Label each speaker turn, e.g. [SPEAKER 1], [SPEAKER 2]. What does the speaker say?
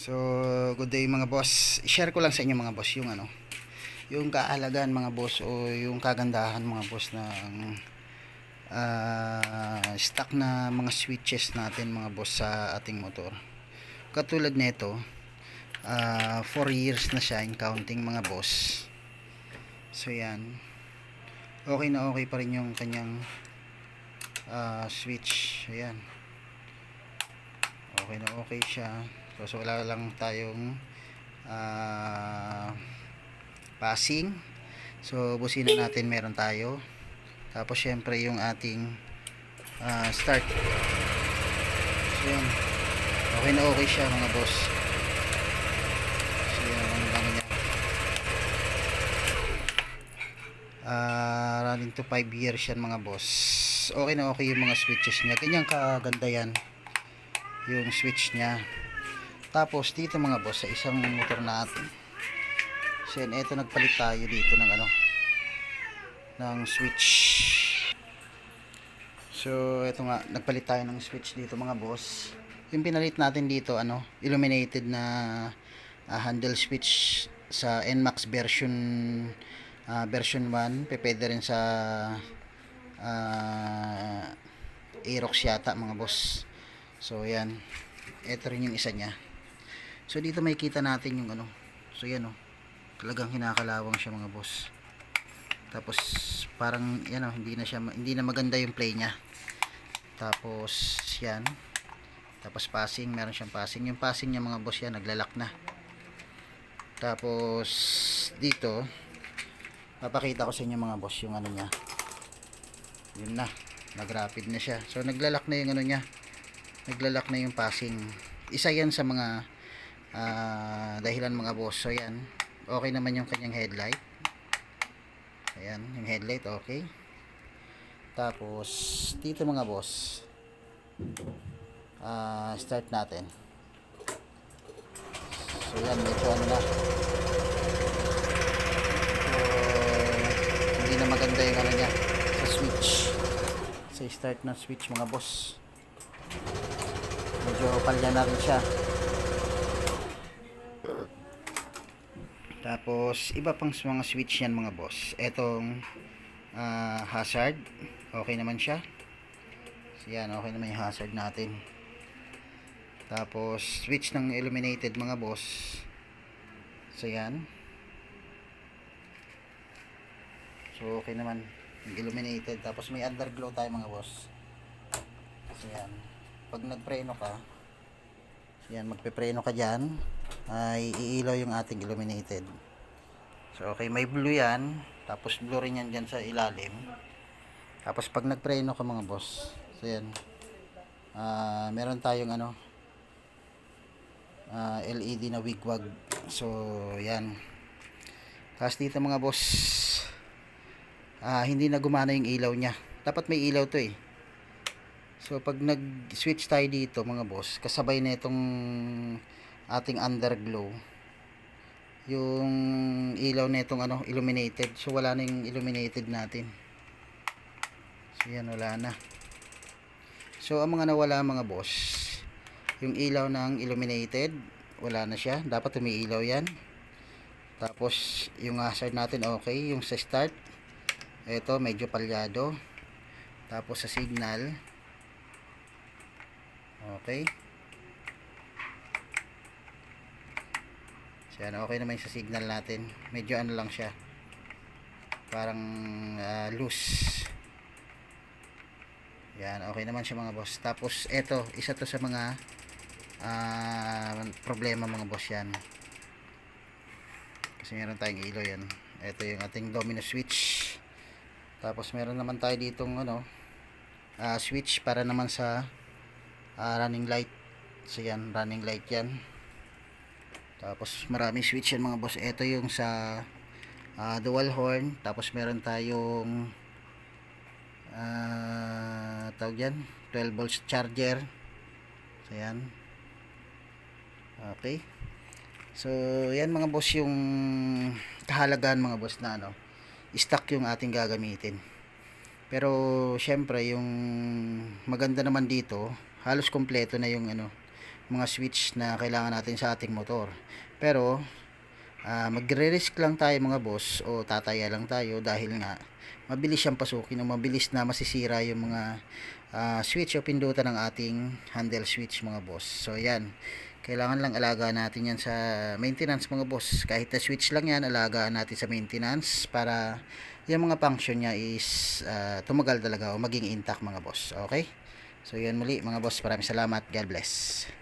[SPEAKER 1] So, good day mga boss. I-share ko lang sa inyo mga boss yung ano, yung kaalagaan mga boss o yung kagandahan mga boss ng ah, stock na mga switches natin mga boss sa ating motor. Katulad nito, 4 years na siya in counting mga boss. So yan. Okay na okay pa rin yung kanyang ah, switch. Ayan. Okay na okay siya. So, wala lang tayong ah, passing. So busina natin meron tayo. Tapos syempre yung ating ah, start. So yan. Okay na okay siya mga boss. So yan ang ano niya. Ah, running to 5 years yan mga boss. Okay na okay yung mga switches niya. Ganyan kaganda yan. Yung switch niya. Tapos dito mga boss sa isang motor natin. So yan, eto nagpalit tayo dito ng ano ng switch. So eto nga nagpalit tayo ng switch dito mga boss. Yung pinalit natin dito ano, illuminated na ah, handle switch sa NMAX version ah, version 1, pwede rin sa ah, Aerox yata mga boss. So yan. Ito rin yung isa niya. So dito makikita natin yung ano. So yan oh. Talagang kinakalawang siya mga boss. Tapos parang yan oh, hindi na siya hindi na maganda yung play niya. Tapos yan. Tapos passing, meron siyang passing. Yung passing niya mga boss yan naglalak na. Tapos dito papakita ko sa inyo mga boss yung ano niya. Yun na. Nag-rapid na siya. So naglalak na yung ano niya. Naglalak na yung passing. Isa yan sa mga ah, dahilan mga boss. So yan. Okay naman yung kanyang headlight. Ayan, yung headlight okay. Tapos dito mga boss. ah start natin. So yan, medyo ano na. So, hindi na maganda yung ano niya sa switch. Sa start ng switch mga boss. Medyo palya na rin siya. Tapos, iba pang mga switch yan mga boss. Etong ah, hazard. Okay naman siya. So, yan, okay naman yung hazard natin. Tapos, switch ng illuminated mga boss. So, yan. So, okay naman. Illuminated. Tapos, may underglow tayo mga boss. So, yan. Pag nagpreno ka, yan, magpepreno ka dyan, ay iilaw yung ating illuminated. So, okay, may blue yan. Tapos, blue rin yan dyan sa ilalim. Tapos, pag nagpreno ka mga boss, so yan, ah meron tayong ano, ah, LED na wigwag. So, yan. Tapos dito mga boss, ah, hindi na gumana yung ilaw niya. Dapat may ilaw to eh. So pag nag-switch tayo dito mga boss, kasabay na itong ating underglow. Yung ilaw na itong ano, illuminated. So wala na yung illuminated natin. So yan, wala na. So ang mga nawala mga boss, yung ilaw ng illuminated, wala na siya. Dapat umiilaw yan. Tapos yung hazard natin okay, yung sa start, ito medyo palyado. Tapos sa signal, Okay. Yan, okay naman sa signal natin. Medyo ano lang siya. Parang ah, loose. Yan, okay naman siya mga boss. Tapos, eto, isa to sa mga ah, problema mga boss yan. Kasi meron tayong ilaw yan. Ito yung ating domino switch. Tapos, meron naman tayo ditong ano, ah, switch para naman sa ah, running light so yan running light yan tapos maraming switch yan mga boss. Ito yung sa ah, dual horn. Tapos meron tayong ah, tawag yan 12 volts charger. So yan. Okay. So yan mga boss yung kahalagaan mga boss na ano stock yung ating gagamitin. Pero syempre yung maganda naman dito, halos kompleto na yung ano, mga switch na kailangan natin sa ating motor. Pero ah, magre-risk lang tayo mga boss o tataya lang tayo dahil nga mabilis siyang pasukin o mabilis na masisira yung mga ah, switch o pindutan ng ating handle switch mga boss. So yan, kailangan lang alagaan natin yan sa maintenance mga boss. Kahit na switch lang yan, alagaan natin sa maintenance para yung mga function niya is ah, tumagal talaga o maging intact mga boss. Okay? So yan muli mga boss, maraming salamat. God bless.